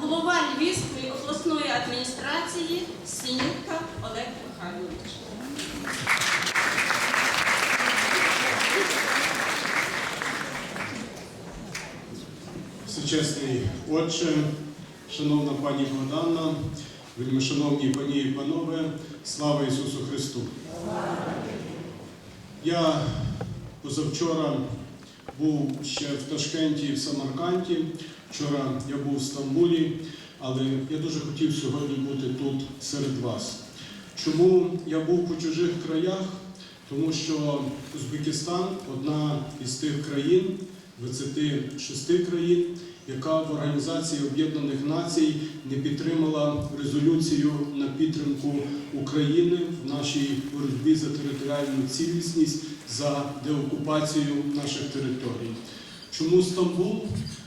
голова Львівської обласної адміністрації Синютка Олег Михайлович. Всечесний Отче, шановна пані Богдана, вельмишановні пані і панове, слава Ісусу Христу! Я позавчора був ще в Ташкенті і в Самарканді. Вчора я був в Стамбулі, але я дуже хотів сьогодні бути тут серед вас. Чому я був по чужих краях? Тому що Узбекистан одна із тих країн, 26 країн, яка в Організації Об'єднаних Націй не підтримала резолюцію на підтримку України в нашій боротьбі за територіальну цілісність за деокупацію наших територій. Чому Стамбул?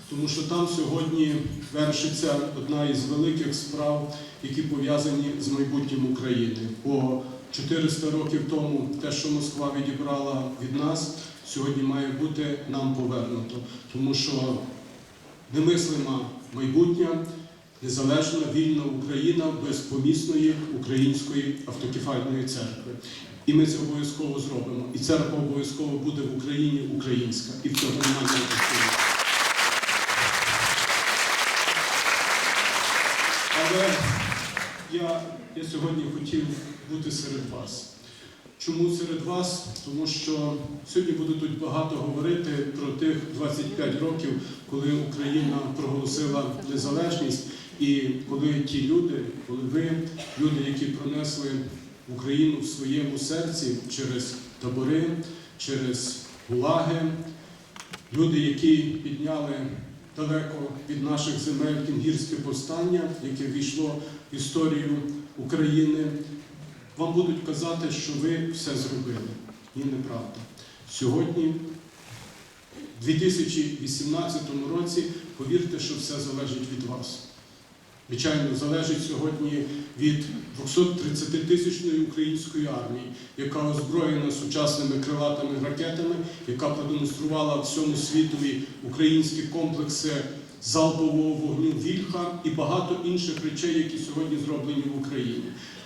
Тому що там сьогодні вершиться одна із великих справ, які пов'язані з майбутнім України по 400 років тому те, що Москва відібрала від нас, сьогодні має бути нам повернуто. Тому що немислима майбутня, незалежна вільна Україна без помісної української автокефальної церкви. І ми це обов'язково зробимо. І церква обов'язково буде в Україні українська. І в цьому немає я, сьогодні хотів бути серед вас. Чому серед вас? Тому що сьогодні буду тут багато говорити про тих 25 років, коли Україна проголосила незалежність, і коли ті люди, коли ви, люди, які пронесли Україну в своєму серці через табори, через гулаги, люди, які підняли далеко від наших земель кінгірське повстання, яке війшло історію України, вам будуть казати, що ви все зробили. Ні, неправда. Сьогодні, в 2018 році, повірте, що все залежить від вас. Звичайно, залежить сьогодні від 230-тисячної української армії, яка озброєна сучасними крилатими ракетами, яка продемонструвала всьому світові українські комплекси залпового вогню Вільха і багато інших речей, які сьогодні зроблені в Україні.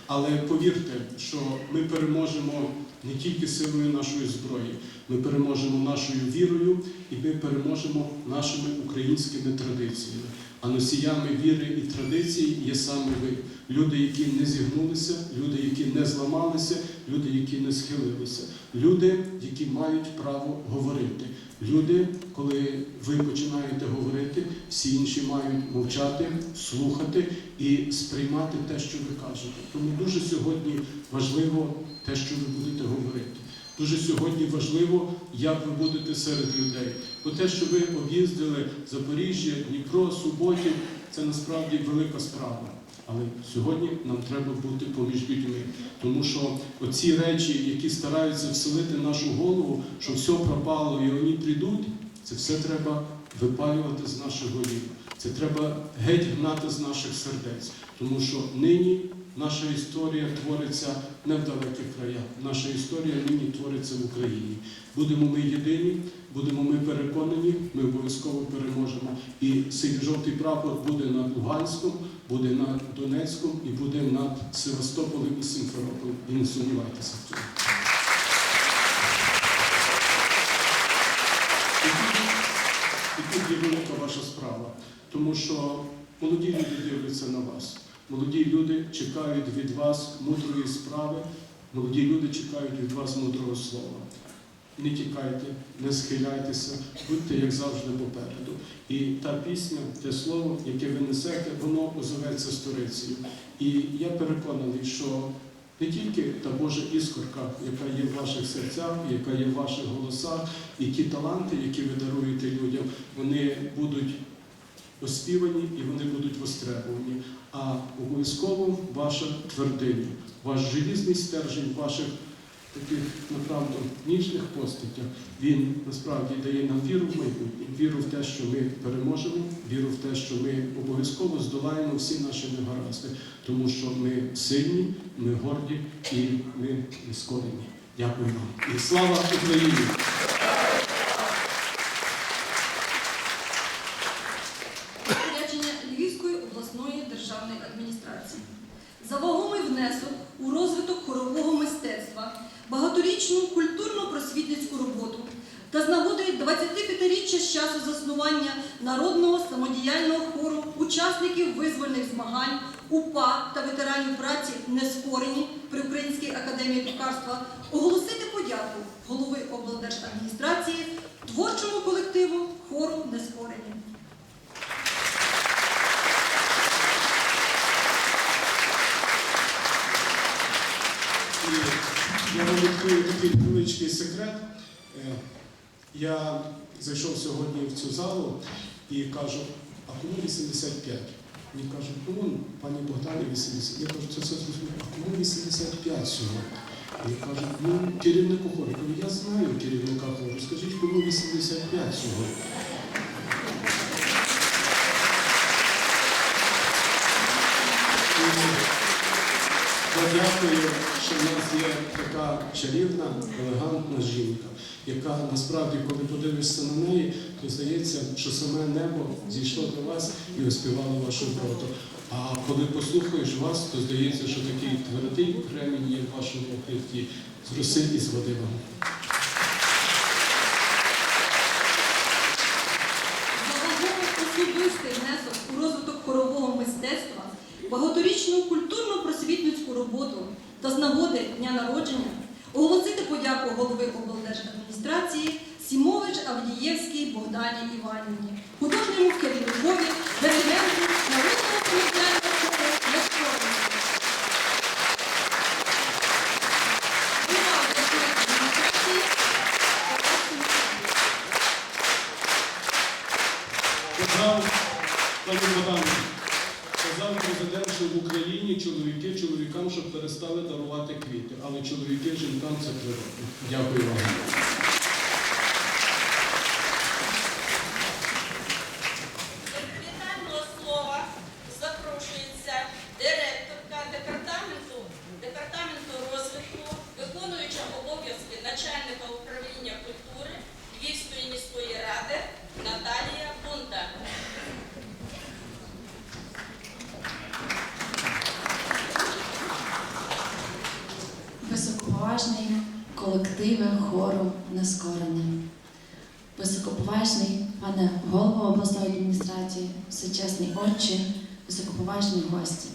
Але повірте, що ми переможемо не тільки силою нашої зброї, ми переможемо нашою вірою і ми переможемо нашими українськими традиціями. А носіями віри і традицій є саме ви. Люди, які не зігнулися, люди, які не зламалися, люди, які не схилилися, люди, які мають право говорити. Люди, коли ви починаєте говорити, всі інші мають мовчати, слухати і сприймати те, що ви кажете. Тому дуже сьогодні важливо те, що ви будете говорити. Дуже сьогодні важливо, як ви будете серед людей. Бо те, що ви об'їздили Запоріжжя, Дніпро, Суботів, це насправді велика справа. Але сьогодні нам треба бути поміж людьми, тому що оці речі, які стараються вселити нашу голову, що все пропало і вони прийдуть, це все треба випалювати з наших голів. Це треба геть гнати з наших сердець, тому що нині наша історія твориться не в далеких краях. Наша історія нині твориться в Україні. Будемо ми єдині, будемо ми переконані, ми обов'язково переможемо. І синьо жовтий прапор буде над Луганськом, буде над Донецьком і буде над Севастополем і Симферополем. І не сумнівайтеся в цьому. І тут є велика ваша справа, тому що молоді люди дивляться на вас. Молоді люди чекають від вас мудрої справи, молоді люди чекають від вас мудрого слова. Не тікайте, не схиляйтеся, будьте, як завжди, попереду. І та пісня, те слово, яке ви несете, воно озоветься сторицею. І я переконаний, що не тільки та Божа іскорка, яка є в ваших серцях, яка є в ваших голосах, і ті таланти, які ви даруєте людям, вони будуть оспівані і вони будуть востребовані. А обов'язково ваша твердиня, ваш желізний стержень ваших таких направду ніжних постатях, він насправді дає нам віру в майбутнє, віру в те, що ми переможемо, віру в те, що ми обов'язково здолаємо всі наші негаразди, тому що ми сильні, ми горді і ми нескорені. Дякую вам. І слава Україні! Розпорядження Львівської обласної державної адміністрації. За вагомий внесок у розвиток хорового мистецтва, багаторічну культурно-просвітницьку роботу та з нагоди 25-річчя з часу заснування народного самодіяльного хору учасників визвольних змагань УПА та ветеранів праці Нескорені при Українській академії друкарства оголосити подяку голови облдержадміністрації творчому колективу хору Нескорені. І я вам відкрию такий невеличкий секрет. Е, Я зайшов сьогодні в цю залу і кажу, а кому 85? Мені кажуть, кому пані Богдані 80. Я кажу, це все зрозуміло, а кому 85 сьогодні? І кажуть, ну керівнику хору. Я кажу, я знаю керівника хору. Скажіть, кому 85 сьогодні? І Я дякую, що в нас є така чарівна, елегантна жінка, яка насправді, коли подивишся на неї, то здається, що саме небо зійшло до вас і оспівало вашу роботу. А коли послухаєш вас, то здається, що такий твердий кремінь є в вашому укритті з роси і з води. Та з нагоди дня народження оголосити подяку голови облдержадміністрації Сімович Авдієвській Богдані Іванівні, художньому керівникові, диригенту народного колективного хору «Яскравий». Голова обласної адміністрації Тарас Сімович. Казав пані Богдані, казав президент, що в Україні чоловіки чоловікам, щоб перестали дарувати квіти, але чоловіки жінкам це природно. Дякую вам. Пане голово обласної адміністрації, всечесний отче, високоповажні гості.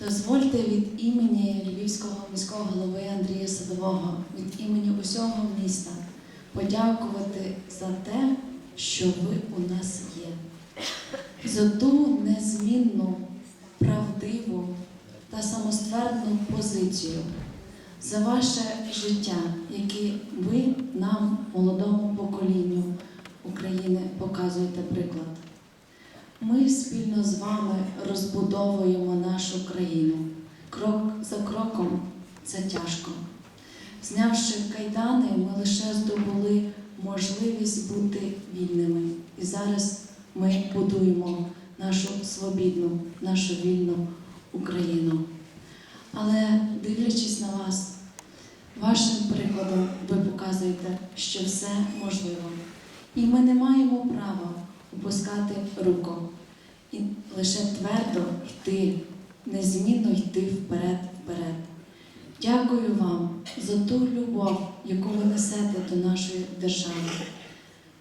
Дозвольте від імені Львівського міського голови Андрія Садового, від імені усього міста подякувати за те, що ви у нас є, за ту незмінну, правдиву та самоствердну позицію, за ваше життя, яке ви нам, молодому поколінню України, показуєте приклад. Ми спільно з вами розбудовуємо нашу країну. Крок за кроком це тяжко. Знявши кайдани, ми лише здобули можливість бути вільними. І зараз ми будуємо нашу свобідну, нашу вільну Україну. Але дивлячись на вас, вашим прикладом ви показуєте, що все можливо. І ми не маємо права опускати руку і лише твердо йти, незмінно йти вперед, вперед. Дякую вам за ту любов, яку ви несете до нашої держави.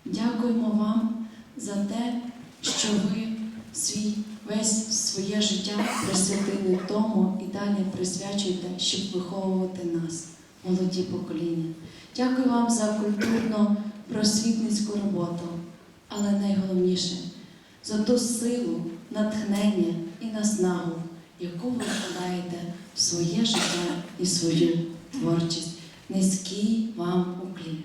Дякуємо вам за те, що ви свій весь своє життя присвятили тому і далі присвячуєте, щоб виховувати нас, молоді покоління. Дякую вам за культурно просвітницьку роботу, але найголовніше за ту силу, натхнення і наснагу, яку ви вкладаєте в своє життя і свою творчість. Низький вам уклін.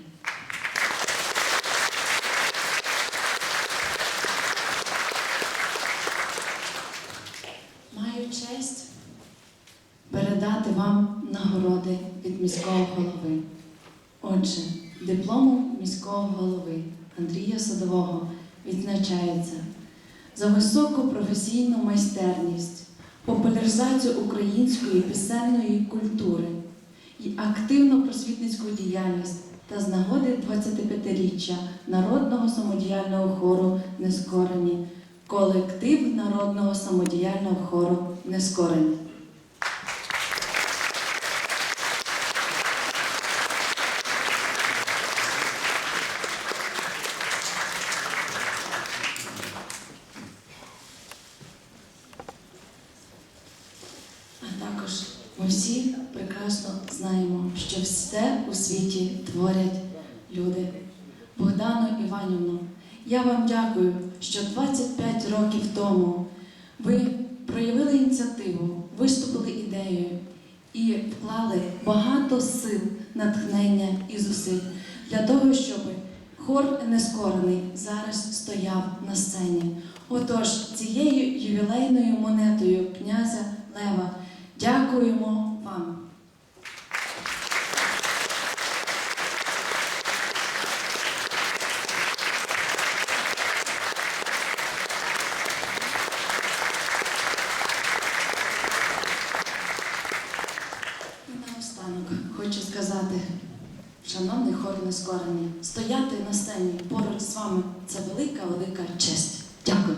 Маю честь передати вам нагороди від міського голови. Отже, дипломом міського голови Андрія Садового відзначається за високу професійну майстерність, популяризацію української пісенної культури і активну просвітницьку діяльність та з нагоди 25-річчя народного самодіяльного хору Нескорені, колектив народного самодіяльного хору Нескорені. А також ми всі прекрасно знаємо, що все у світі творять люди. Богдану Іванівну, я вам дякую, що 25 років тому ви проявили ініціативу, виступили ідеєю і вклали багато сил, натхнення і зусиль для того, щоб хор нескорений зараз стояв на сцені. Отож, цією ювілейною монетою князя Лева дякуємо вам. хочу сказати, шановний хор нескорений, стояти на сцені поруч з вами це велика, велика честь. Дякую.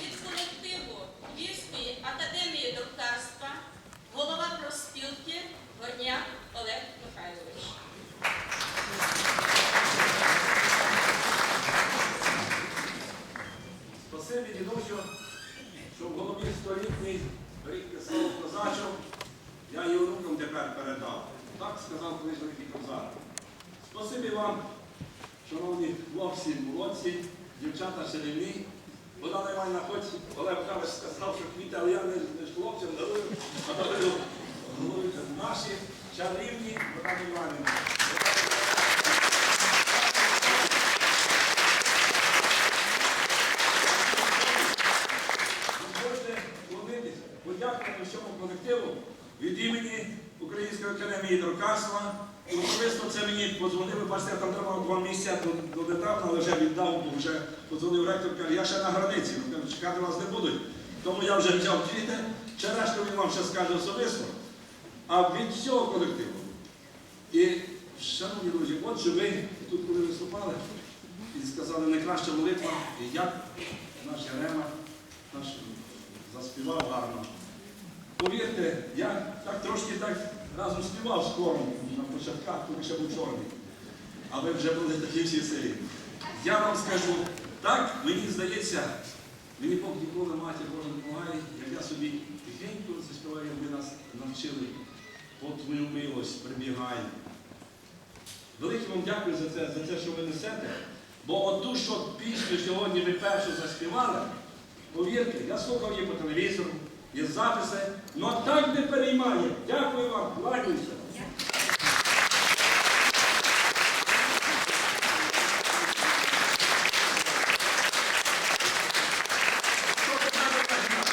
Від колективу Львівської академії друкарства, голова профспілки Горняк Олег Михайлович. Спасибі, дідусю, що в голові столітній рік писав козачок, я і онукам тепер передав. Так сказав колись великий козак. Спасибі вам, шановні хлопці, молодці, дівчата шалівні. Вона Іванівна, хоч Олег Михайлович сказав, що квіти, але я не, не з хлопцям дарую наші чарівні Богдані Іванівні. Можете вклонитися, подякувати всьому колективу від імені Української академії друкарства. Особисто це мені подзвонили, бачите, я там тримав два місця до, до але вже віддав, бо вже подзвонив ректор, каже, я ще на границі, Кажу, чекати вас не будуть. Тому я вже взяв квіти, ще він вам ще скаже особисто. А від всього колективу. І, шановні друзі, отже, ви тут, коли виступали, і сказали найкраща молитва, і як наш Ярема, наш заспівав гарно. Повірте, я так трошки так разом співав з хором на початках, коли ще був чорний. А вже були такі всі силі. Я вам скажу, так мені здається, мені Бог ніколи матір Божа допомагає, як я собі тихенько заспіваю, ви нас навчили. От твою милость прибігай. Велике вам дякую за це, за те, що ви несете. Бо оту, що пісню сьогодні ви першу заспівали, повірте, я слухав її по телевізору, є записи, але так не переймає. Дякую вам, кланяюся. Що ви кажете?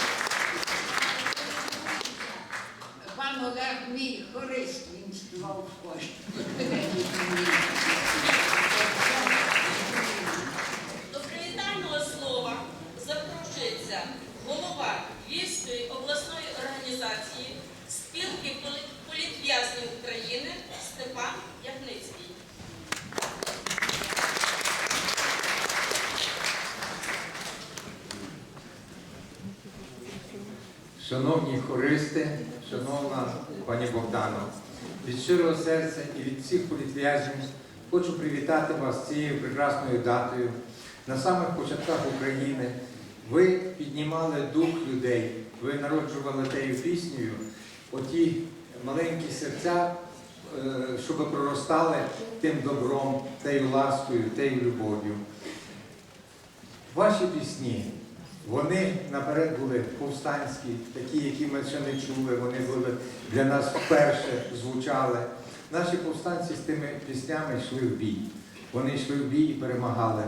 Пан Олег мій хорист, він співав в хорі. До привітального слова запрошується голова Львівської обласної організації спілки полі- політв'язнів України Степан Ягницький. Шановні хористи, шановна пані Богдано, від щирого серця і від всіх політв'язнів хочу привітати вас цією прекрасною датою. На самих початках України ви піднімали дух людей, ви народжували тею піснею, оті маленькі серця, е, щоб проростали тим добром, тею ласкою, тею любов'ю. Ваші пісні, вони наперед були повстанські, такі, які ми ще не чули, вони були для нас вперше звучали. Наші повстанці з тими піснями йшли в бій. Вони йшли в бій і перемагали.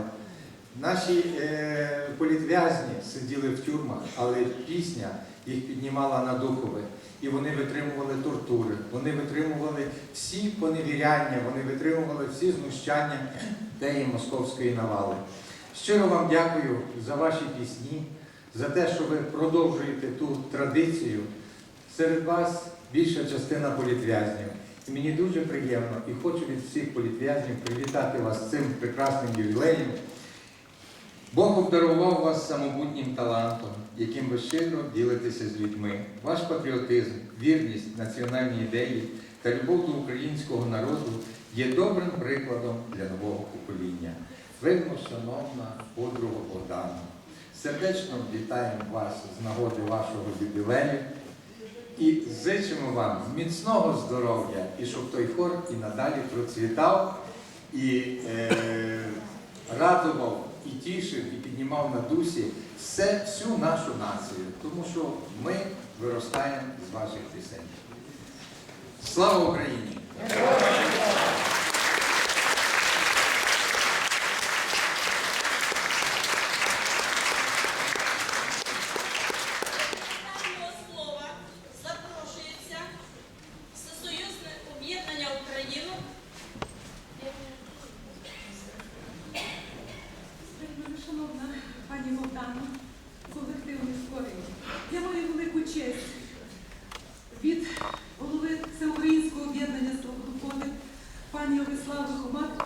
Наші е, політв'язні сиділи в тюрмах, але пісня їх піднімала на духове. І вони витримували тортури, вони витримували всі поневіряння, вони витримували всі знущання теї московської навали. Щиро вам дякую за ваші пісні, за те, що ви продовжуєте ту традицію. Серед вас більша частина політв'язнів. І мені дуже приємно і хочу від всіх політв'язнів привітати вас з цим прекрасним ювілеєм. Бог обдарував вас самобутнім талантом, яким ви щиро ділитеся з людьми. Ваш патріотизм, вірність національній ідеї та любов до українського народу є добрим прикладом для нового покоління. Видно, шановна подруга Богдана, сердечно вітаємо вас з нагоди вашого юбілею і зичимо вам міцного здоров'я і щоб той хор і надалі процвітав і е, радував, і тішив, і піднімав на дусі все, всю нашу націю, тому що ми виростаємо з ваших пісень. Слава Україні! колективних створень. Я маю велику честь від голови Всеукраїнського об'єднання «Свободоходи» пані Олеслави Хомак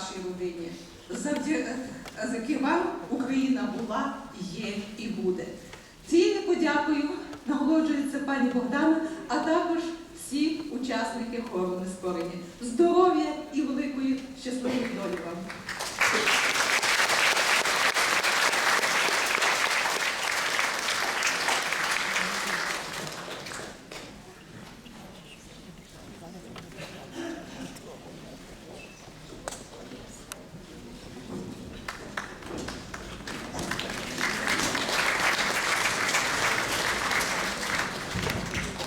Нашій родині. Завдяки вам Україна була, є і буде. Цією подякою нагороджується пані Богдана, а також всі учасники хорони нескорені. Здоров'я і великої щасливої долі вам!